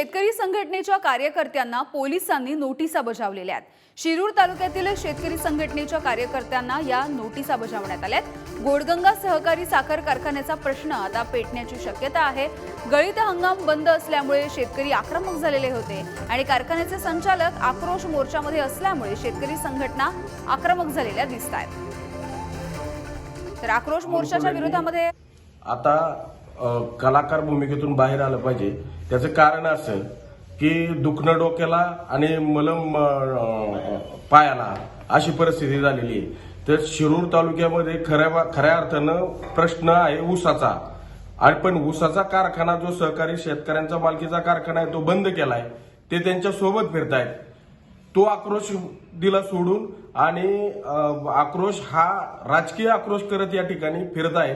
शेतकरी संघटनेच्या कार्यकर्त्यांना पोलिसांनी नोटिसा बजावलेल्या आहेत. शिरूर तालुक्यातील शेतकरी संघटनेच्या कार्यकर्त्यांना या नोटिसा बजावण्यात आल्यात गोडगंगा सहकारी साखर कारखान्याचा प्रश्न आता पेटण्याची शक्यता आहे. गळीत हंगाम बंद असल्यामुळे शेतकरी आक्रमक झालेले होते आणि कारखान्याचे संचालक आक्रोश मोर्चामध्ये असल्यामुळे शेतकरी संघटना आक्रमक झालेल्या दिसत आहेत तर आक्रोश मोर्चाच्या विरोधामध्ये आता कलाकार भूमिकेतून बाहेर आलं पाहिजे. त्याचं कारण असं की दुखणं डोक्याला आणि मलम पायाला अशी परिस्थिती झालेली आहे. तर शिरूर तालुक्यामध्ये खऱ्या खऱ्या अर्थानं प्रश्न आहे ऊसाचा. आणि पण ऊसाचा कारखाना जो सहकारी शेतकऱ्यांचा मालकीचा कारखाना आहे तो बंद केलाय. ते त्यांच्यासोबत फिरतायत. तो आक्रोश दिला सोडून आणि आक्रोश हा राजकीय आक्रोश करत या ठिकाणी फिरत आहे